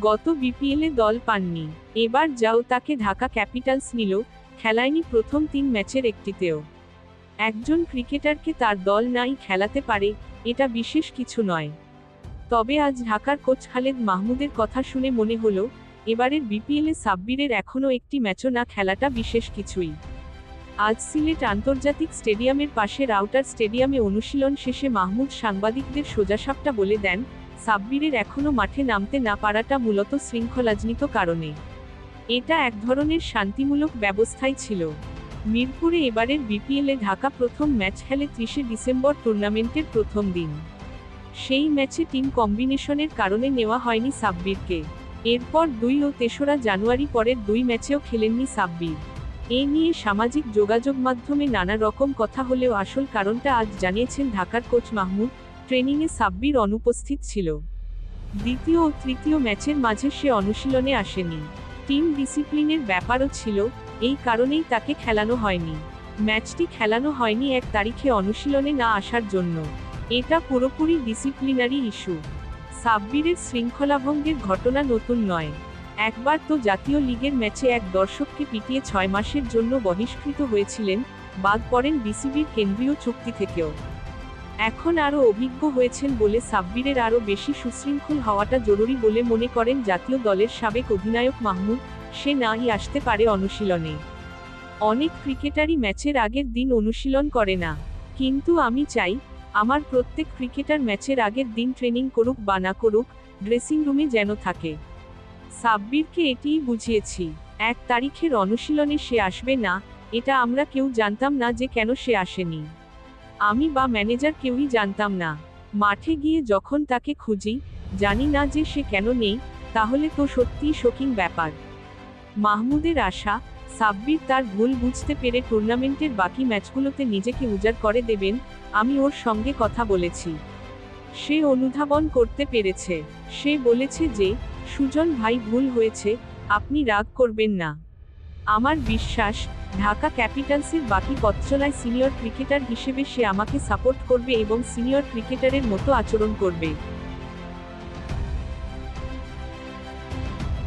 গত বিপিএলে দল পাননি। এবার যাও তাকে ঢাকা ক্যাপিটালস নিল, খেলায়নি প্রথম তিন ম্যাচের একটিতেও। একজন ক্রিকেটারকে তার দল নাই খেলাতে পারে, এটা বিশেষ কিছু নয়। তবে আজ ঢাকার কোচ খালেদ মাহমুদের কথা শুনে মনে হলো, এবারের বিপিএলে সাব্বিরের এখনও একটি ম্যাচও না খেলাটা বিশেষ কিছুই। আজ সিলেট আন্তর্জাতিক স্টেডিয়ামের পাশে রাউটার স্টেডিয়ামে অনুশীলন শেষে মাহমুদ সাংবাদিকদের সোজাসাপটা বলে দেন সাব্বিরের এখনও মাঠে নামতে না পারাটা মূলত শৃঙ্খলাজনিত কারণে। এটা এক ধরনের শান্তিমূলক ব্যবস্থাই ছিল। মিরপুরে এবারের বিপিএলে ঢাকা প্রথম ম্যাচ খেলে ত্রিশে ডিসেম্বর টুর্নামেন্টের প্রথম দিন। সেই ম্যাচে টিম কম্বিনেশনের কারণে নেওয়া হয়নি সাব্বিরকে এরপর দুই ও তেসরা জানুয়ারি পরের দুই ম্যাচেও খেলেননি সাব্বির এ নিয়ে সামাজিক যোগাযোগ মাধ্যমে নানা রকম কথা হলেও আসল কারণটা আজ জানিয়েছেন ঢাকার কোচ মাহমুদ ট্রেনিংয়ে সাব্বির অনুপস্থিত ছিল। দ্বিতীয় ও তৃতীয় ম্যাচের মাঝে সে অনুশীলনে আসেনি। টিম ডিসিপ্লিনের ব্যাপারও ছিল, এই কারণেই তাকে খেলানো হয়নি। ম্যাচটি খেলানো হয়নি এক তারিখে অনুশীলনে না আসার জন্য। এটা পুরোপুরি ডিসিপ্লিনারি ইস্যু। সাব্বিরের শৃঙ্খলাভঙ্গের ঘটনা নতুন নয়। একবার তো জাতীয় লিগের ম্যাচে এক দর্শককে পিটিয়ে ছয় মাসের জন্য বহিষ্কৃত হয়েছিলেন, বাদ পড়েন বিসিবির কেন্দ্রীয় চুক্তি থেকেও। এখন আরও অভিজ্ঞ হয়েছেন বলে সাব্বিরের আরও বেশি সুশৃঙ্খল হওয়াটা জরুরি বলে মনে করেন জাতীয় দলের সাবেক অধিনায়ক মাহমুদ। সে নাই আসতে পারে অনুশীলনে। অনেক ক্রিকেটারই ম্যাচের আগের দিন অনুশীলন করে না। কিন্তু আমি চাই, আমার প্রত্যেক ক্রিকেটার ম্যাচের আগের দিন ট্রেনিং করুক বা না করুক, ড্রেসিং রুমে যেন থাকে। সাব্বিরকে এটিই বুঝিয়েছি, এক তারিখের অনুশীলনে সে আসবে না, এটা আমরা কেউ জানতাম না যে কেন সে আসেনি। আমি বা ম্যানেজার কেউই জানতাম না। মাঠে গিয়ে যখন তাকে খুঁজি, জানি না যে সে কেন নেই, তাহলে তো সত্যিই শোকিং ব্যাপার। মাহমুদের আশা, সাব্বির তার ভুল বুঝতে পেরে টুর্নামেন্টের বাকি ম্যাচগুলোতে নিজেকে উজাড় করে দেবেন, আমি ওর সঙ্গে কথা বলেছি। সে অনুধাবন করতে পেরেছে। সে বলেছে যে, সুজন ভাই ভুল হয়েছে, আপনি রাগ করবেন না। আমার বিশ্বাস, ঢাকা ক্যাপিটালসের বাকি পথচলায় সিনিয়র ক্রিকেটার হিসেবে সে আমাকে সাপোর্ট করবে এবং সিনিয়র ক্রিকেটারের মতো আচরণ করবে।